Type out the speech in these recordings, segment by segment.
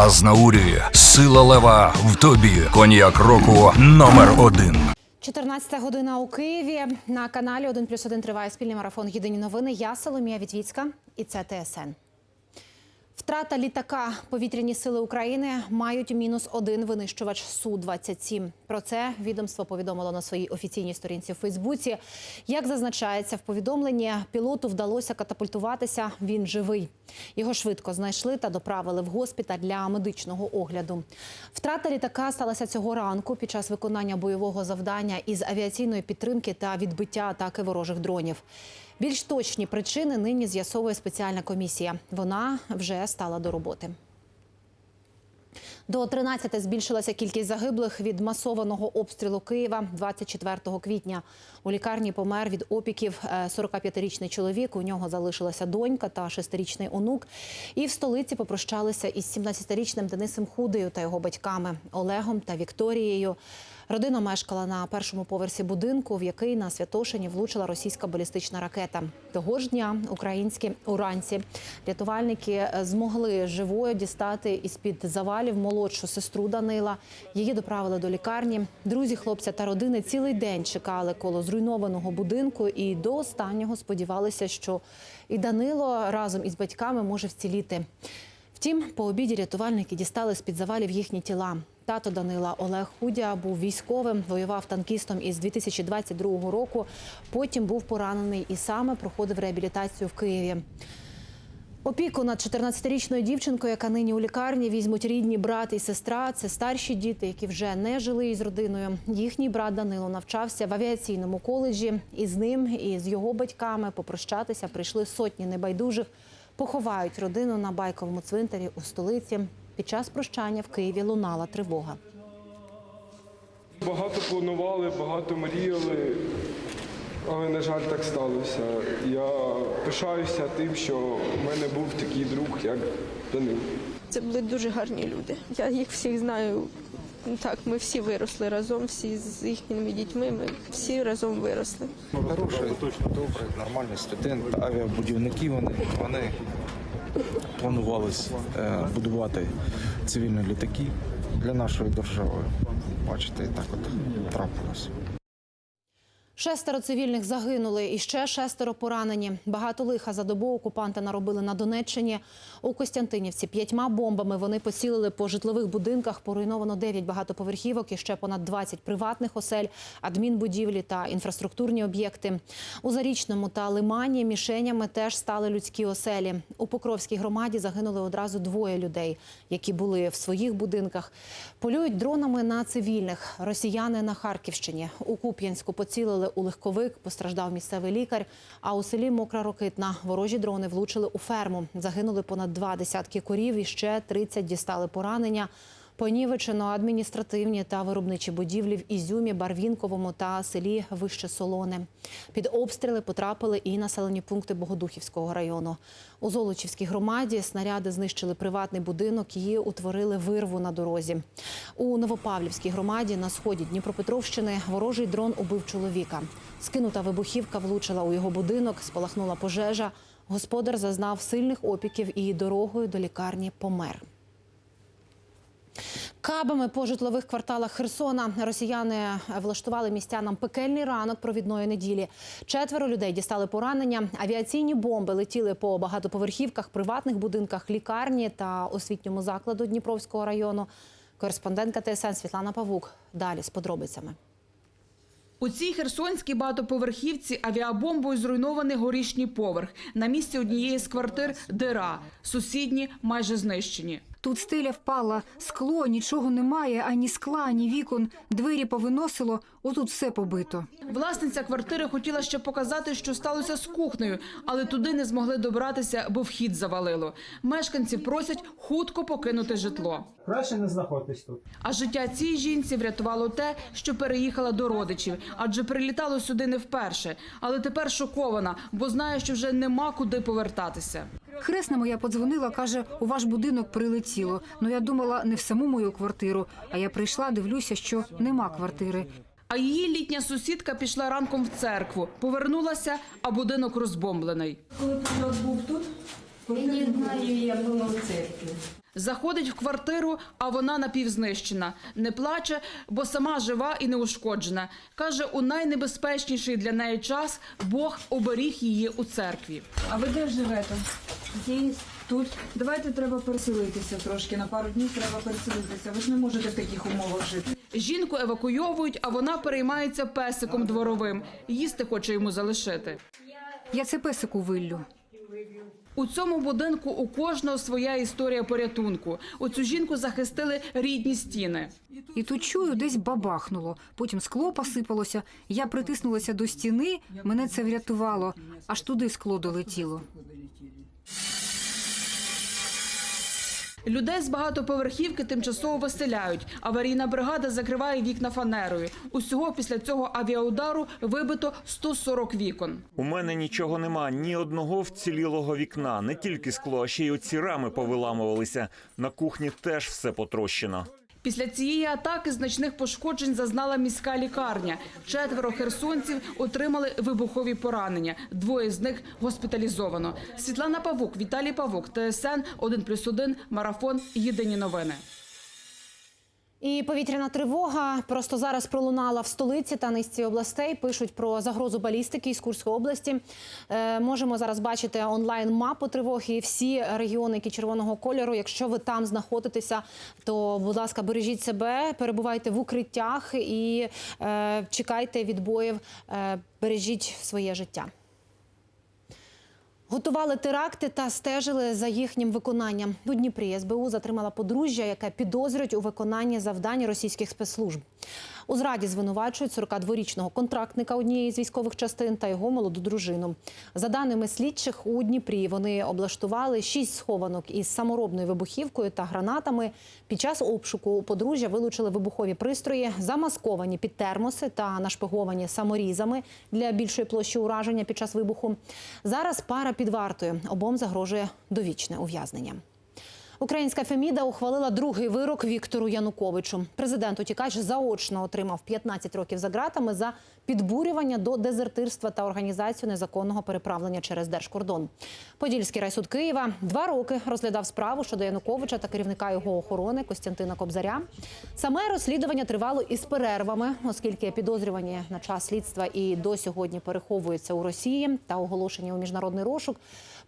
Азнаурі, сила лева в тобі. Коньяк року номер один. 14 година у Києві. На каналі 1 плюс 1 триває спільний марафон Єдині новини. Я Соломія Вітвіцька і це ТСН. Втрата літака повітряні сили України мають мінус один винищувач су 27 Про це відомство повідомило на своїй офіційній сторінці в Фейсбуці. Як зазначається в повідомленні, пілоту вдалося катапультуватися. Він живий. Його швидко знайшли та доправили в госпіталь для медичного огляду. Втрата літака сталася цього ранку під час виконання бойового завдання із авіаційної підтримки та відбиття атаки ворожих дронів. Більш точні причини нині з'ясовує спеціальна комісія. Вона вже стала до роботи. До 13 збільшилася кількість загиблих від масованого обстрілу Києва 24 квітня. У лікарні помер від опіків е, 45-річний чоловік. У нього залишилася донька та 6-річний онук. І в столиці попрощалися із 17-річним Денисом Худею та його батьками Олегом та Вікторією. Родина мешкала на першому поверсі будинку, в який на Святошині влучила російська балістична ракета. Того ж дня українські уранці рятувальники е, змогли живою дістати із під завалів молодшу сестру Данила. Її доправили до лікарні. Друзі хлопця та родини цілий день чекали коло зруйнованого будинку і до останнього сподівалися, що і Данило разом із батьками може вціліти. Втім, по обіді рятувальники дістали з під завалів їхні тіла. Тато Данила Олег Худя був військовим, воював танкістом із 2022 року. Потім був поранений і саме проходив реабілітацію в Києві. Опіку над 14-річною дівчинкою, яка нині у лікарні, візьмуть рідні брат і сестра. Це старші діти, які вже не жили із родиною. Їхній брат Данило навчався в авіаційному коледжі. І з ним, і з його батьками попрощатися прийшли сотні небайдужих. Поховають родину на байковому цвинтарі у столиці. Під час прощання в Києві лунала тривога. Багато планували, багато мріяли, але, на жаль, так сталося. Я пишаюся тим, що в мене був такий друг, як Данил. Це були дуже гарні люди. Я їх всіх знаю. Так, ми всі виросли разом, всі з їхніми дітьми. Ми всі разом виросли. Хороший, точно добрий, нормальний студент. Авіабудівники вони, вони планувались е, будувати цивільні літаки для нашої держави. Бачите, так от трапилось. Шестеро цивільних загинули і ще шестеро поранені. Багато лиха за добу окупанти наробили на Донеччині. У Костянтинівці п'ятьма бомбами вони поцілили по житлових будинках. Поруйновано 9 багатоповерхівок і ще понад 20 приватних осель, адмінбудівлі та інфраструктурні об'єкти. У Зарічному та Лимані мішенями теж стали людські оселі. У Покровській громаді загинули одразу двоє людей, які були в своїх будинках. Полюють дронами на цивільних. Росіяни на Харківщині. У Куп'янську поцілили у легковик, постраждав місцевий лікар. А у селі Мокра Рокитна ворожі дрони влучили у ферму. Загинули понад два десятки корів і ще 30 дістали поранення. Понівечено адміністративні та виробничі будівлі в Ізюмі, Барвінковому та селі Вище Солоне. Під обстріли потрапили і населені пункти Богодухівського району. У Золочівській громаді снаряди знищили приватний будинок і утворили вирву на дорозі. У Новопавлівській громаді на сході Дніпропетровщини ворожий дрон убив чоловіка. Скинута вибухівка влучила у його будинок, спалахнула пожежа. Господар зазнав сильних опіків і дорогою до лікарні помер. Кабами по житлових кварталах Херсона росіяни влаштували містянам пекельний ранок провідної неділі. Четверо людей дістали поранення. Авіаційні бомби летіли по багатоповерхівках, приватних будинках, лікарні та освітньому закладу Дніпровського району. Кореспондентка ТСН Світлана Павук далі з подробицями. У цій херсонській багатоповерхівці авіабомбою зруйнований горішній поверх. На місці однієї з квартир дира. Сусідні майже знищені. Тут стеля впала, скло, нічого немає, ані скла, ані вікон. Двері повиносило, отут все побито. Власниця квартири хотіла ще показати, що сталося з кухнею, але туди не змогли добратися, бо вхід завалило. Мешканці просять хутко покинути житло. Краще не знаходитись тут. А життя цій жінці врятувало те, що переїхала до родичів, адже прилітало сюди не вперше. Але тепер шокована, бо знає, що вже нема куди повертатися. Хресна моя подзвонила, каже, у ваш будинок прилетіло. Ну я думала, не в саму мою квартиру. А я прийшла, дивлюся, що нема квартири. А її літня сусідка пішла ранком в церкву, повернулася, а будинок розбомблений. Коли прильот був тут, коли не знаю, я була в церкві. Заходить в квартиру, а вона напівзнищена. Не плаче, бо сама жива і неушкоджена. Каже, у найнебезпечніший для неї час Бог оберіг її у церкві. А ви де живете? Здесь, тут. Давайте треба переселитися трошки. На пару днів треба переселитися. Ви ж не можете в таких умовах жити. Жінку евакуйовують, а вона переймається песиком дворовим. Їсти хоче йому залишити. Я це песику виллю. У цьому будинку у кожного своя історія порятунку. У цю жінку захистили рідні стіни. І тут чую, десь бабахнуло. Потім скло посипалося. Я притиснулася до стіни, мене це врятувало. Аж туди скло долетіло. Людей з багатоповерхівки тимчасово виселяють. Аварійна бригада закриває вікна фанерою. Усього після цього авіаудару вибито 140 вікон. У мене нічого нема, ні одного вцілілого вікна. Не тільки скло, а ще й оці рами повиламувалися. На кухні теж все потрощено. Після цієї атаки значних пошкоджень зазнала міська лікарня. Четверо херсонців отримали вибухові поранення. Двоє з них госпіталізовано. Світлана Павук, Віталій Павук, ТСН 1+,1, Марафон. Єдині новини. І повітряна тривога просто зараз пролунала в столиці та низці областей. Пишуть про загрозу балістики із Курської області. Е, можемо зараз бачити онлайн мапу тривоги. і Всі регіони, які червоного кольору. Якщо ви там знаходитеся, то будь ласка, бережіть себе, перебувайте в укриттях і е, чекайте відбоїв, е, бережіть своє життя. Готували теракти та стежили за їхнім виконанням. У Дніпрі СБУ затримала подружжя, яке підозрюють у виконанні завдань російських спецслужб. У зраді звинувачують 42-річного контрактника однієї з військових частин та його молоду дружину. За даними слідчих, у Дніпрі вони облаштували шість схованок із саморобною вибухівкою та гранатами. Під час обшуку у подружжя вилучили вибухові пристрої, замасковані під термоси та нашпиговані саморізами для більшої площі ураження під час вибуху. Зараз пара під вартою. Обом загрожує довічне ув'язнення. Українська Феміда ухвалила другий вирок Віктору Януковичу. Президент утікач заочно отримав 15 років за ґратами за підбурювання до дезертирства та організацію незаконного переправлення через держкордон. Подільський райсуд Києва два роки розглядав справу щодо Януковича та керівника його охорони Костянтина Кобзаря. Саме розслідування тривало із перервами, оскільки підозрювані на час слідства і до сьогодні переховуються у Росії та оголошені у міжнародний розшук.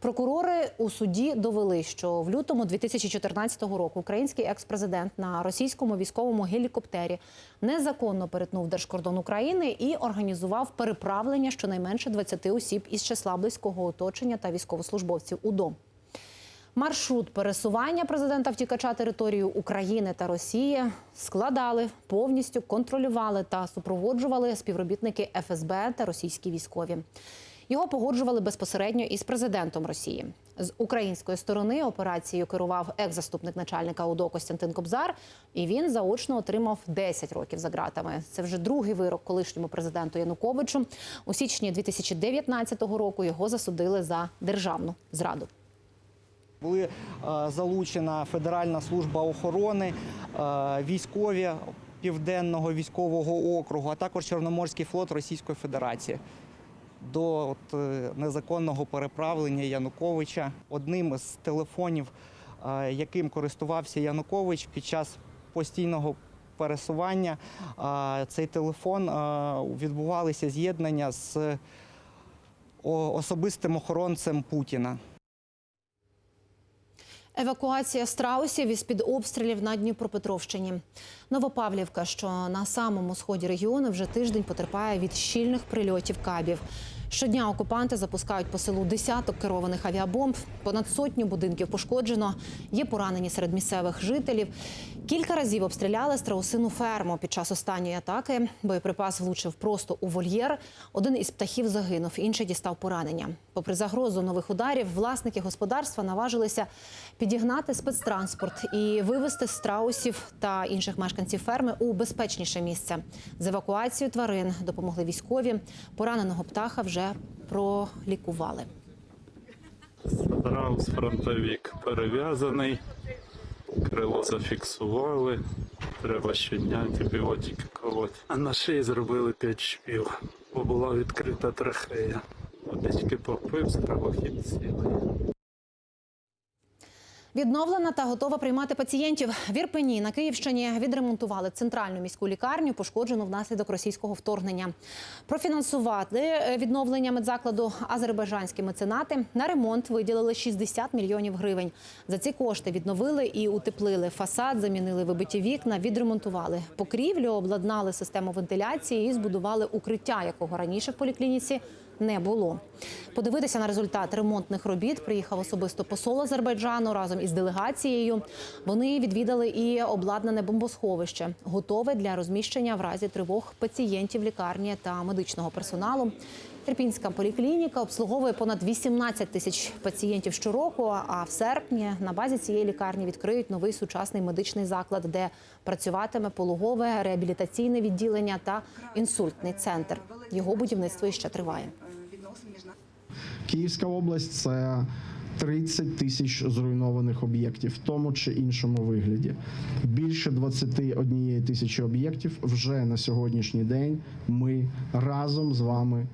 Прокурори у суді довели, що в лютому 2014 року український екс-президент на російському військовому гелікоптері незаконно перетнув держкордон України і організував переправлення щонайменше 20 осіб із числа близького оточення та військовослужбовців УДО. Маршрут пересування президента втікача територію України та Росії складали, повністю контролювали та супроводжували співробітники ФСБ та російські військові. Його погоджували безпосередньо із президентом Росії. З української сторони операцією керував екс-заступник начальника УДО Костянтин Кобзар, і він заочно отримав 10 років за ґратами. Це вже другий вирок колишньому президенту Януковичу. У січні 2019 року його засудили за державну зраду. Були е, залучена Федеральна служба охорони, е, військові Південного військового округу, а також Чорноморський флот Російської Федерації. До от, е, незаконного переправлення Януковича одним з телефонів, е, яким користувався Янукович під час постійного пересування, е, цей телефон відбувалися з'єднання з особистим охоронцем Путіна. Евакуація страусів із під обстрілів на Дніпропетровщині. Новопавлівка, що на самому сході регіону, вже тиждень потерпає від щільних прильотів кабів. Щодня окупанти запускають по селу десяток керованих авіабомб. Понад сотню будинків пошкоджено. Є поранені серед місцевих жителів. Кілька разів обстріляли страусину ферму. Під час останньої атаки боєприпас влучив просто у вольєр. Один із птахів загинув, інший дістав поранення. Попри загрозу нових ударів, власники господарства наважилися підігнати спецтранспорт і вивезти страусів та інших мешканців ферми у безпечніше місце. З евакуацією тварин допомогли військові. Пораненого птаха вже пролікували. Страус фронтовік перев'язаний, крило зафіксували. Треба щодня антибіотики колоти. А на шиї зробили 5 шпів, бо була відкрита трахея. Водички попив, стравохід цілий. Відновлена та готова приймати пацієнтів. В Ірпені на Київщині відремонтували центральну міську лікарню, пошкоджену внаслідок російського вторгнення. Профінансувати е, відновлення медзакладу азербайджанські меценати на ремонт виділили 60 мільйонів гривень. За ці кошти відновили і утеплили фасад, замінили вибиті вікна, відремонтували покрівлю, обладнали систему вентиляції і збудували укриття, якого раніше в поліклініці не було. Подивитися на результат ремонтних робіт приїхав особисто посол Азербайджану разом із делегацією. Вони відвідали і обладнане бомбосховище, готове для розміщення в разі тривог пацієнтів лікарні та медичного персоналу. Ірпінська поліклініка обслуговує понад 18 тисяч пацієнтів щороку. А в серпні на базі цієї лікарні відкриють новий сучасний медичний заклад, де працюватиме пологове реабілітаційне відділення та інсультний центр. Його будівництво іще триває. Київська область це 30 тисяч зруйнованих об'єктів в тому чи іншому вигляді. Більше 21 тисячі об'єктів вже на сьогоднішній день ми разом з вами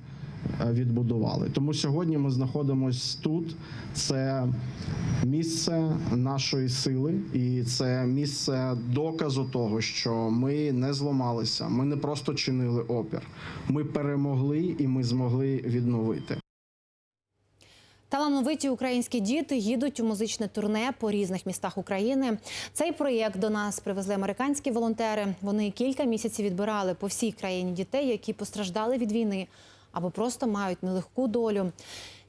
відбудували. Тому сьогодні ми знаходимося тут. Це місце нашої сили, і це місце доказу того, що ми не зламалися. Ми не просто чинили опір. Ми перемогли і ми змогли відновити. Талановиті українські діти їдуть у музичне турне по різних містах України. Цей проєкт до нас привезли американські волонтери. Вони кілька місяців відбирали по всій країні дітей, які постраждали від війни або просто мають нелегку долю.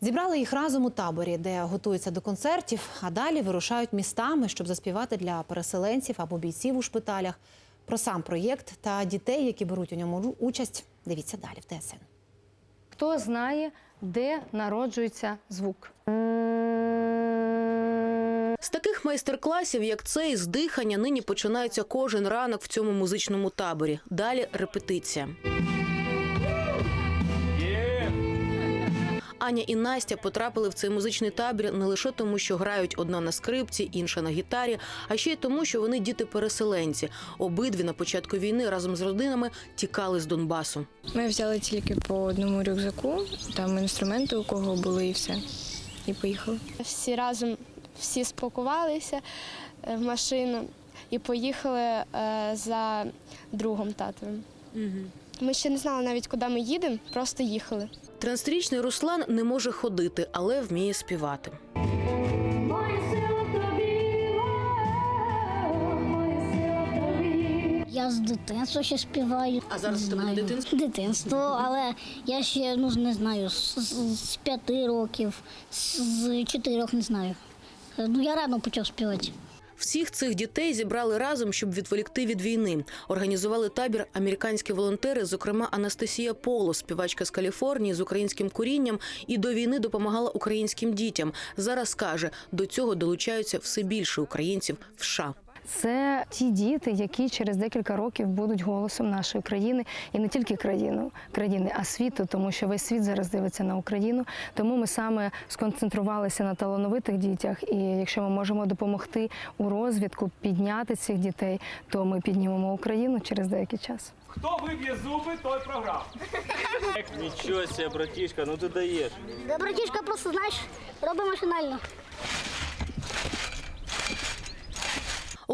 Зібрали їх разом у таборі, де готуються до концертів, а далі вирушають містами, щоб заспівати для переселенців або бійців у шпиталях. Про сам проєкт та дітей, які беруть у ньому участь. Дивіться далі в ТСН. Хто знає, де народжується звук? З таких майстер-класів, як цей, з дихання нині починається кожен ранок в цьому музичному таборі. Далі репетиція. Аня і Настя потрапили в цей музичний табір не лише тому, що грають одна на скрипці, інша на гітарі, а ще й тому, що вони діти-переселенці. Обидві на початку війни разом з родинами тікали з Донбасу. Ми взяли тільки по одному рюкзаку, там інструменти у кого були і все. І поїхали. Всі разом всі спакувалися е, в машину і поїхали е, за другом татовим. Ми ще не знали навіть, куди ми їдемо, просто їхали. 13-річний Руслан не може ходити, але вміє співати. Я з дитинства ще співаю. А зараз не Знаю. дитинство? Дитинство, але я ще ну не знаю, з, з- з п'яти років, з, з чотирьох не знаю. Ну я рано почав співати. Всіх цих дітей зібрали разом, щоб відволікти від війни. Організували табір американські волонтери, зокрема Анастасія Поло, співачка з Каліфорнії з українським корінням, і до війни допомагала українським дітям. Зараз каже, до цього долучаються все більше українців в США. Це ті діти, які через декілька років будуть голосом нашої країни і не тільки країни, країни, а світу, тому що весь світ зараз дивиться на Україну. Тому ми саме сконцентрувалися на талановитих дітях. І якщо ми можемо допомогти у розвідку підняти цих дітей, то ми піднімемо Україну через деякий час. Хто виб'є зуби, той програв. Нічого себе, братішка, ну ти даєш. Да, братішка, просто знаєш, робимо машинально.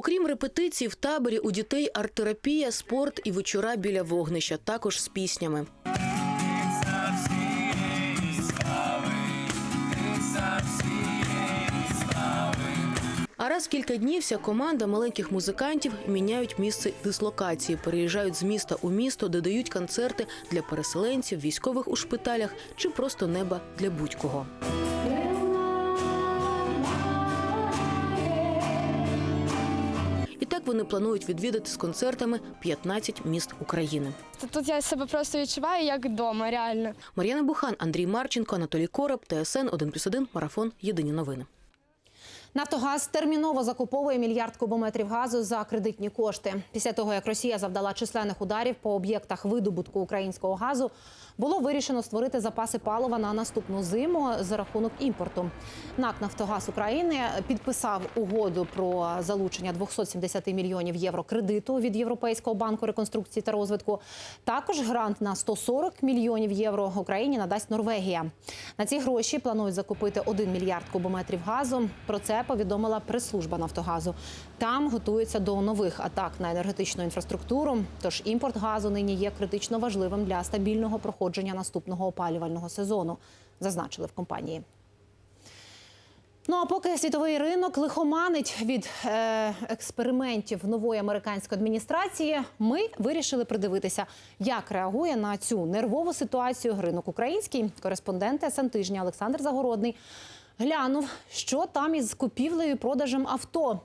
Окрім репетицій, в таборі у дітей арт-терапія, спорт і вечора біля вогнища, також з піснями. А раз в кілька днів вся команда маленьких музикантів міняють місце дислокації, переїжджають з міста у місто, де дають концерти для переселенців, військових у шпиталях чи просто неба для будь-кого. Так вони планують відвідати з концертами 15 міст України. Тут я себе просто відчуваю як вдома, реально. Мар'яна Бухан, Андрій Марченко, Анатолій Короб, ТСН 1+,1, Марафон. Єдині новини. Нафтогаз терміново закуповує мільярд кубометрів газу за кредитні кошти. Після того, як Росія завдала численних ударів по об'єктах видобутку українського газу, було вирішено створити запаси палива на наступну зиму за рахунок імпорту. НАК Нафтогаз України підписав угоду про залучення 270 мільйонів євро кредиту від Європейського банку реконструкції та розвитку. Також грант на 140 мільйонів євро Україні надасть Норвегія. На ці гроші планують закупити 1 мільярд кубометрів газу. Про це повідомила прес-служба Нафтогазу. Там готуються до нових атак на енергетичну інфраструктуру. Тож імпорт газу нині є критично важливим для стабільного проходження наступного опалювального сезону, зазначили в компанії. Ну а поки світовий ринок лихоманить від е, експериментів нової американської адміністрації, ми вирішили придивитися, як реагує на цю нервову ситуацію ринок український. Кореспондент СН тижня Олександр Загородний глянув, що там із купівлею і продажем авто.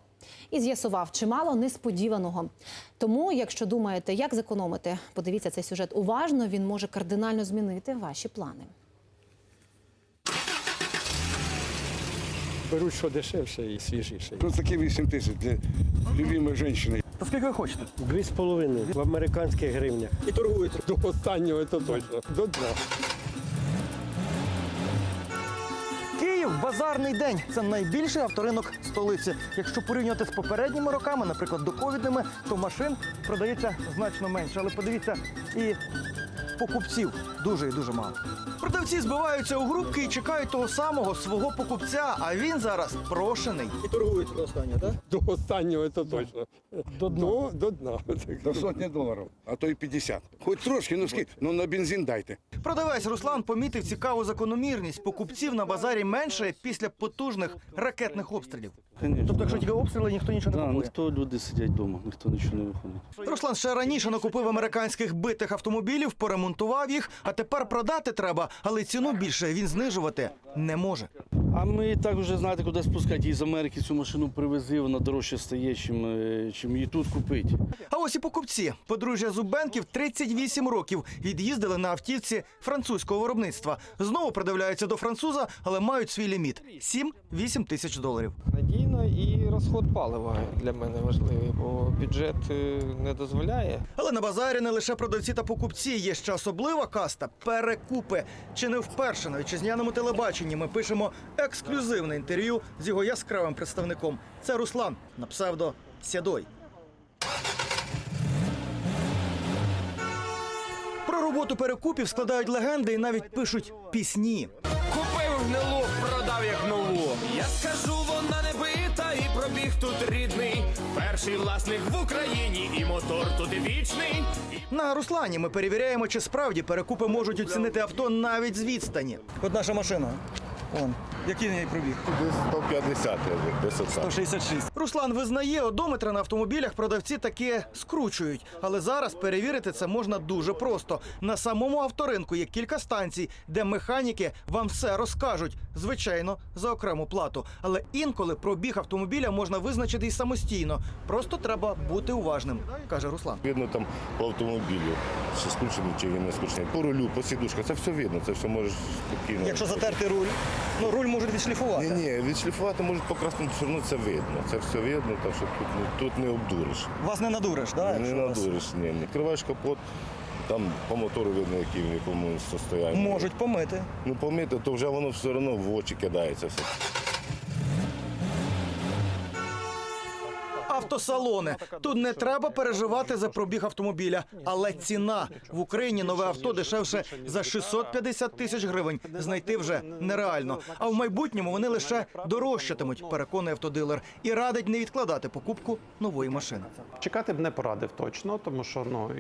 І з'ясував чимало несподіваного. Тому, якщо думаєте, як зекономити, подивіться цей сюжет уважно. Він може кардинально змінити ваші плани. Беруть що дешевше і свіжіше. Тут такі 8 тисяч для любимої жінки. Та скільки ви хочете? Дві з половиною в американських гривнях. І торгуєте. До останнього це точно. До дна. Базарний день. Це найбільший авторинок столиці. Якщо порівнювати з попередніми роками, наприклад, доковідними, то машин продається значно менше. Але подивіться, і покупців дуже і дуже мало. Продавці збиваються у групки і чекають того самого свого покупця. А він зараз прошений. І торгують до останнього, так? До останнього це точно. До дна. До дна. До сотні доларів, а то й 50. Хоч трошки, ну скільки, ну на бензин дайте. Продавець Руслан помітив цікаву закономірність. Покупців на базарі менше після потужних ракетних обстрілів. Тобто, якщо тільки обстріли, ніхто нічого не купує. ніхто люди сидять вдома, ніхто нічого не виходить. Руслан ще раніше накупив американських битих автомобілів, поремонтував їх, а тепер продати треба, але ціну більше він знижувати не може. А ми так вже знаєте, куди спускати. Її з Америки цю машину привези, вона дорожче стає, чим, е, чим її тут купити. А ось і покупці. Подружжя Зубенків 38 років від'їздили на автівці французького виробництва. Знову придивляються до француза, але мають свій ліміт 7-8 тисяч доларів. Надійно і розход палива для мене важливий, бо бюджет е, не дозволяє. Але на базарі не лише продавці та покупці. Є ще особлива каста перекупи. Чи не вперше на вітчизняному телебаченні ми пишемо ексклюзивне інтерв'ю з його яскравим представником. Це Руслан на псевдо Сядой. Про роботу перекупів складають легенди і навіть пишуть пісні. Купив гнилу, продав як нову. Я скажу, вона не бита, і пробіг тут рідний. Перший власник в Україні, і мотор тут вічний. На Руслані ми перевіряємо, чи справді перекупи можуть оцінити авто навіть з відстані. От наша машина. Вон, який на неї пробіг? 150, десь 166. Руслан визнає, одометри на автомобілях продавці таки скручують. Але зараз перевірити це можна дуже просто. На самому авторинку є кілька станцій, де механіки вам все розкажуть. Звичайно, за окрему плату. Але інколи пробіг автомобіля можна визначити і самостійно. Просто треба бути уважним, каже Руслан. Видно там по автомобілю, чи скручений, чи він не скручений. По рулю, по сідушках, це все видно, це все можеш спокійно. Якщо затерти руль, ну руль можуть відшліфувати. Ні, ні, відшліфувати можуть покраснути, все одно це видно. Це все видно, так що тут, ну, тут не обдуриш. Вас не надуриш, так? не надуриш, ні, ні. Відкриваєш капот, там по мотору видно, який в якому состоянні. Можуть помити. Ну помити, то вже воно все одно в очі кидається все. Автосалони. Тут не треба переживати за пробіг автомобіля, але ціна в Україні нове авто дешевше за 650 тисяч гривень. Знайти вже нереально. А в майбутньому вони лише дорожчатимуть, переконує автодилер, і радить не відкладати покупку нової машини. Чекати б не порадив точно, тому що ну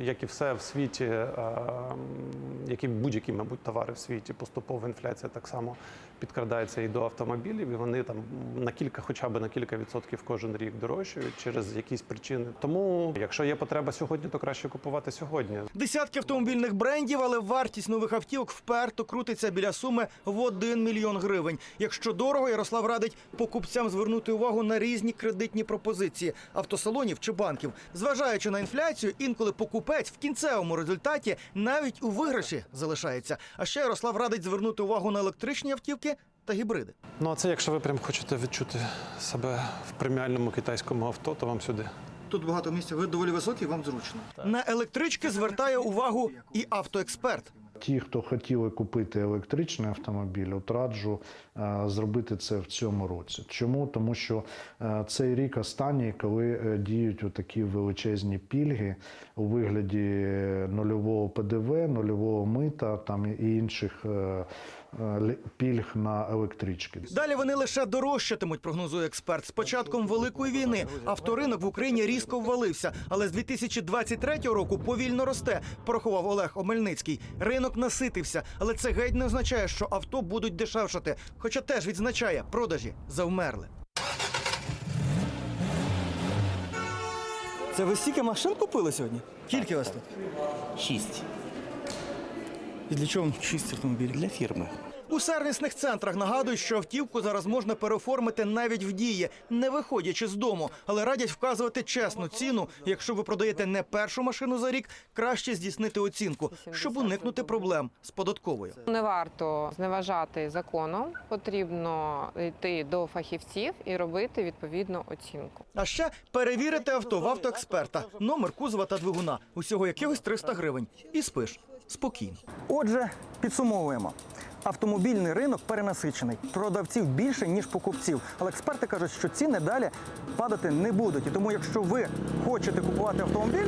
як і все в світі, е, як і будь-які, мабуть, товари в світі, поступова інфляція так само підкрадається і до автомобілів, і вони там на кілька, хоча б на кілька відсотків кожен рік дорожчають через якісь причини. Тому, якщо є потреба сьогодні, то краще купувати сьогодні. Десятки автомобільних брендів, але вартість нових автівок вперто крутиться біля суми в 1 мільйон гривень. Якщо дорого, Ярослав радить покупцям звернути увагу на різні кредитні пропозиції автосалонів чи банків. Зважаючи на інфляцію, інколи покупець в кінцевому результаті навіть у виграші залишається. А ще Ярослав радить звернути увагу на електричні автівки та гібриди. Ну а це якщо ви прям хочете відчути себе в преміальному китайському авто, то вам сюди. Тут багато місця. Ви доволі високі, вам зручно. На електрички звертає увагу і автоексперт. Ті, хто хотіли купити електричний автомобіль, от раджу е, зробити це в цьому році. Чому? Тому що е, цей рік останній, коли е, діють такі величезні пільги у вигляді нульового ПДВ, нульового мита там і інших е, пільг на електрички. Далі вони лише дорожчатимуть, прогнозує експерт. З початком великої війни авторинок в Україні різко ввалився, але з 2023 року повільно росте. Порахував Олег Омельницький. Ринок наситився, але це геть не означає, що авто будуть дешевшати. Хоча теж відзначає, продажі завмерли. Це ви стільки машин купили сьогодні? Скільки вас тут? Шість. І для чого шість автомобілів? Для фірми. У сервісних центрах нагадують, що автівку зараз можна переоформити навіть в дії, не виходячи з дому, але радять вказувати чесну ціну. Якщо ви продаєте не першу машину за рік, краще здійснити оцінку, щоб уникнути проблем з податковою. Не варто зневажати законом, потрібно йти до фахівців і робити відповідну оцінку. А ще перевірити авто в автоексперта, номер кузова та двигуна. Усього якихось 300 гривень. І спиш спокійно. Отже, підсумовуємо. Автомобільний ринок перенасичений. Продавців більше, ніж покупців. Але експерти кажуть, що ціни далі падати не будуть. І тому, якщо ви хочете купувати автомобіль,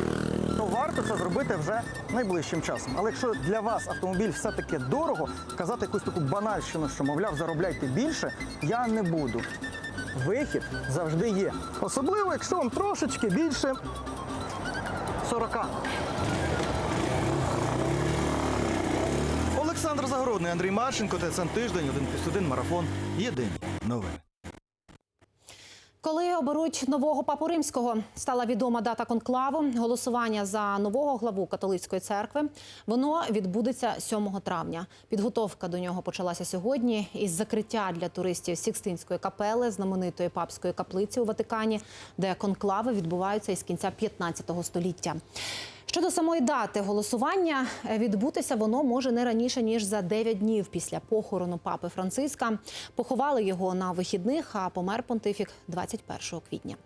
то варто це зробити вже найближчим часом. Але якщо для вас автомобіль все-таки дорого, казати якусь таку банальщину, що, мовляв, заробляйте більше, я не буду. Вихід завжди є. Особливо, якщо вам трошечки більше 40. Олександр Загородний, Андрій Марченко, ТСН Тиждень, 1 плюс 1, марафон. Єдині новини. Коли оберуть нового папу римського, стала відома дата конклаву. Голосування за нового главу католицької церкви. Воно відбудеться 7 травня. Підготовка до нього почалася сьогодні із закриття для туристів Сікстинської капели, знаменитої папської каплиці у Ватикані, де конклави відбуваються із кінця 15 століття. Щодо самої дати голосування, е, відбутися воно може не раніше ніж за 9 днів після похорону папи Франциска. Поховали його на вихідних, а помер понтифік 21 квітня.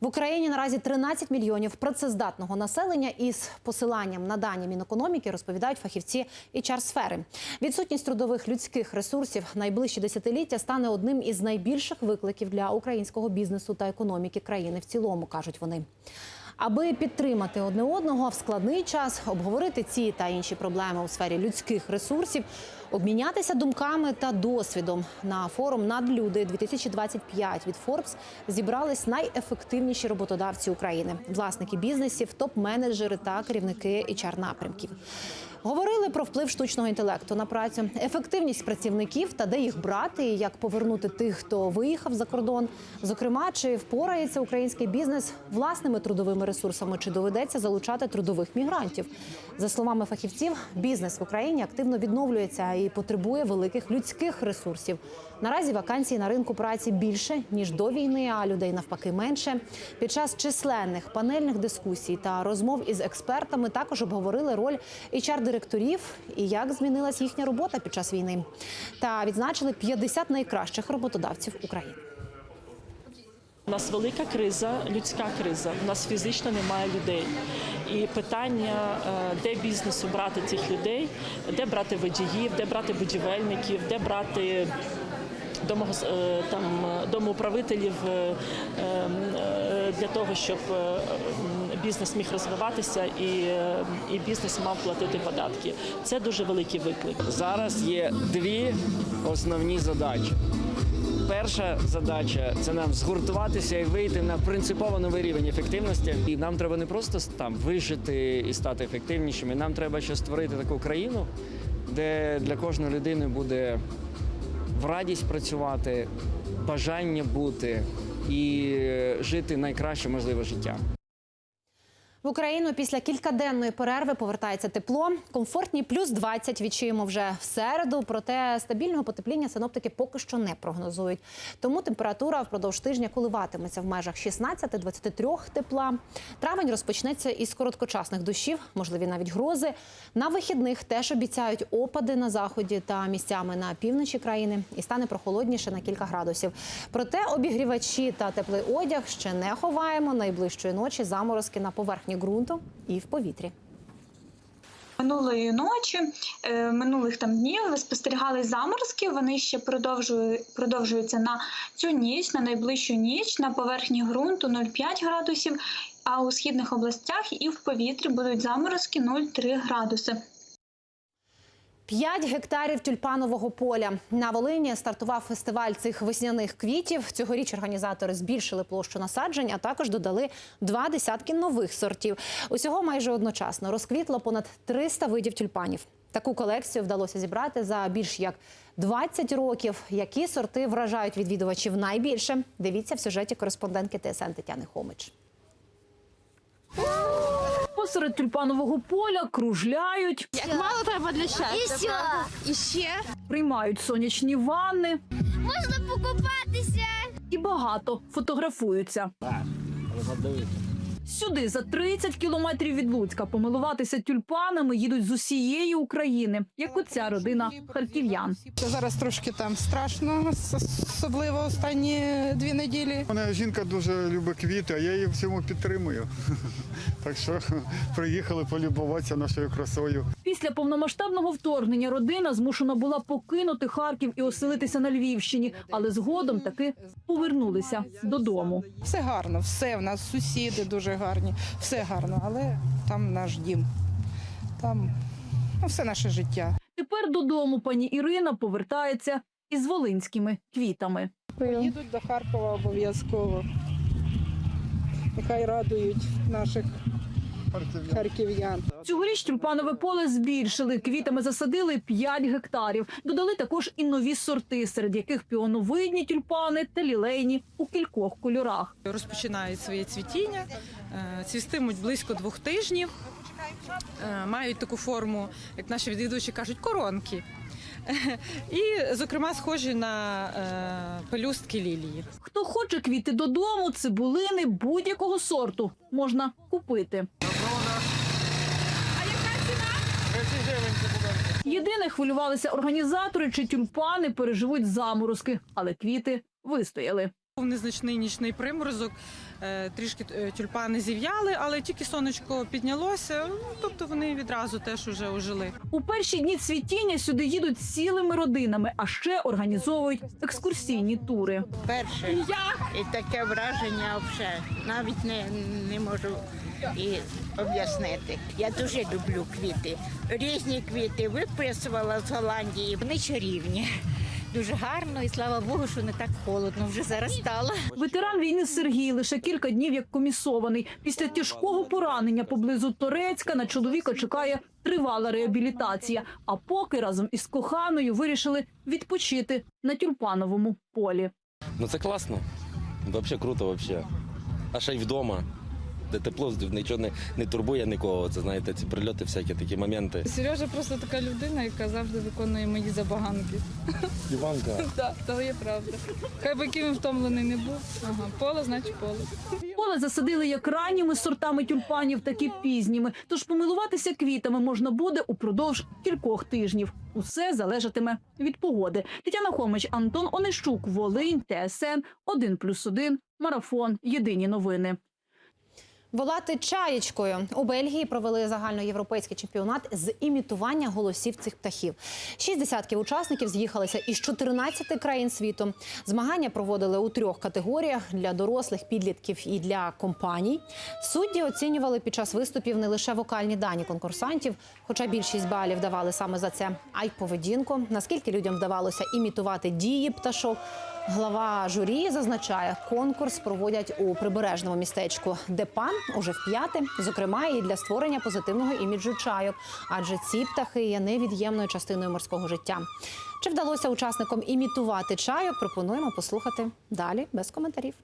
В Україні наразі 13 мільйонів працездатного населення із посиланням на дані Мінекономіки розповідають фахівці HR-сфери. Відсутність трудових людських ресурсів найближчі десятиліття стане одним із найбільших викликів для українського бізнесу та економіки країни в цілому, кажуть вони. Аби підтримати одне одного в складний час, обговорити ці та інші проблеми у сфері людських ресурсів, обмінятися думками та досвідом на форум Надлюди 2025 від Forbes зібрались найефективніші роботодавці України, власники бізнесів, топ-менеджери та керівники hr напрямків. Говорили про вплив штучного інтелекту на працю, ефективність працівників та де їх брати, і як повернути тих, хто виїхав за кордон. Зокрема, чи впорається український бізнес власними трудовими ресурсами, чи доведеться залучати трудових мігрантів. За словами фахівців, бізнес в Україні активно відновлюється і потребує великих людських ресурсів. Наразі вакансій на ринку праці більше ніж до війни, а людей навпаки менше. Під час численних панельних дискусій та розмов із експертами також обговорили роль HR-директорів і як змінилась їхня робота під час війни. Та відзначили 50 найкращих роботодавців України. У нас велика криза, людська криза. У нас фізично немає людей. І питання, е, де бізнесу брати цих людей, де брати водіїв, де брати будівельників, де брати домогос- е, там, е, домоуправителів е, для того, щоб бізнес міг розвиватися і, і бізнес мав платити податки. Це дуже великий виклик. Зараз є дві основні задачі. Перша задача це нам згуртуватися і вийти на принципово новий рівень ефективності. І нам треба не просто там вижити і стати ефективнішими. Нам треба ще створити таку країну, де для кожної людини буде в радість працювати, бажання бути і жити найкраще можливе життя. В Україну після кількаденної перерви повертається тепло. Комфортні плюс 20 відчуємо вже в середу. Проте стабільного потепління синоптики поки що не прогнозують. Тому температура впродовж тижня коливатиметься в межах 16-23 тепла. Травень розпочнеться із короткочасних дощів, можливі навіть грози. На вихідних теж обіцяють опади на заході та місцями на півночі країни і стане прохолодніше на кілька градусів. Проте обігрівачі та теплий одяг ще не ховаємо. Найближчої ночі заморозки на поверхні ґрунту і в повітрі. Минулої ночі, е, минулих там днів спостерігали заморозки. Вони ще продовжують, продовжуються на цю ніч, на найближчу ніч, на поверхні ґрунту 0,5 градусів, а у східних областях і в повітрі будуть заморозки 0,3 градуси. П'ять гектарів тюльпанового поля на Волині стартував фестиваль цих весняних квітів. Цьогоріч організатори збільшили площу насаджень, а також додали два десятки нових сортів. Усього майже одночасно розквітло понад 300 видів тюльпанів. Таку колекцію вдалося зібрати за більш як 20 років. Які сорти вражають відвідувачів найбільше? Дивіться в сюжеті кореспондентки ТСН Тетяни Хомич. Посеред тюльпанового поля кружляють, Як мало треба для щастя. І правда? І ще приймають сонячні ванни Можна покупатися. і багато фотографуються. Сюди за 30 кілометрів від Луцька помилуватися тюльпанами їдуть з усієї України, як оця родина харків'ян. Зараз трошки там страшно, особливо останні дві неділі. Мене жінка дуже любить квіти, а я її в цьому підтримую. Так що приїхали полюбуватися нашою красою. Після повномасштабного вторгнення родина змушена була покинути Харків і оселитися на Львівщині, але згодом таки повернулися додому. Все гарно, все в нас сусіди дуже гарні, все гарно, але там наш дім, там ну, все наше життя. Тепер додому пані Ірина повертається із волинськими квітами. Поїдуть до Харкова обов'язково. Нехай радують наших харків'ян. Цьогоріч тюльпанове поле збільшили. Квітами засадили 5 гектарів. Додали також і нові сорти, серед яких піоновидні тюльпани та лілейні у кількох кольорах. Розпочинають своє цвітіння, е, цвістимуть близько двох тижнів, е, мають таку форму, як наші відвідувачі кажуть, коронки. І, зокрема, схожі на е, пелюстки лілії. Хто хоче квіти додому, цибулини будь-якого сорту можна купити. Єдине хвилювалися організатори, чи тюльпани переживуть заморозки, але квіти вистояли. Був незначний нічний приморозок, трішки е, тюльпани зів'яли, але тільки сонечко піднялося, ну, тобто вони відразу теж уже ожили. У перші дні цвітіння сюди їдуть цілими родинами, а ще організовують екскурсійні тури. Перше і таке враження взагалі навіть не, не можу і об'яснити. Я дуже люблю квіти. Різні квіти виписувала з Голландії. Вони чарівні. Дуже гарно і слава Богу, що не так холодно вже зараз стало. Ветеран війни Сергій лише кілька днів як комісований. Після тяжкого поранення поблизу Торецька на чоловіка чекає тривала реабілітація. А поки разом із коханою вирішили відпочити на тюльпановому полі. Ну це класно. Взагалі круто, вообще. А ще й вдома, тепло, нічого не, не турбує нікого. Це знаєте, ці прильоти, всякі такі моменти. Сережа просто така людина, яка завжди виконує мої забаганки. Іванка. Так, то є правда. Хай би яким втомлений не був. Ага, поле, значить поле. Поле засадили як ранніми сортами тюльпанів, так і пізніми. Тож помилуватися квітами можна буде упродовж кількох тижнів. Усе залежатиме від погоди. Тетяна Хомич, Антон Онищук, Волинь, ТСН 1+,1, Марафон. Єдині новини. Волати чаєчкою у Бельгії провели загальноєвропейський чемпіонат з імітування голосів цих птахів. Шість десятків учасників з'їхалися із 14 країн світу. Змагання проводили у трьох категоріях для дорослих, підлітків і для компаній. Судді оцінювали під час виступів не лише вокальні дані конкурсантів, хоча більшість балів давали саме за це, а й поведінку. Наскільки людям вдавалося імітувати дії пташок. Глава журі зазначає, конкурс проводять у прибережному містечку Депан уже в п'яте, зокрема і для створення позитивного іміджу чайок, адже ці птахи є невід'ємною частиною морського життя. Чи вдалося учасникам імітувати чайок? Пропонуємо послухати далі без коментарів.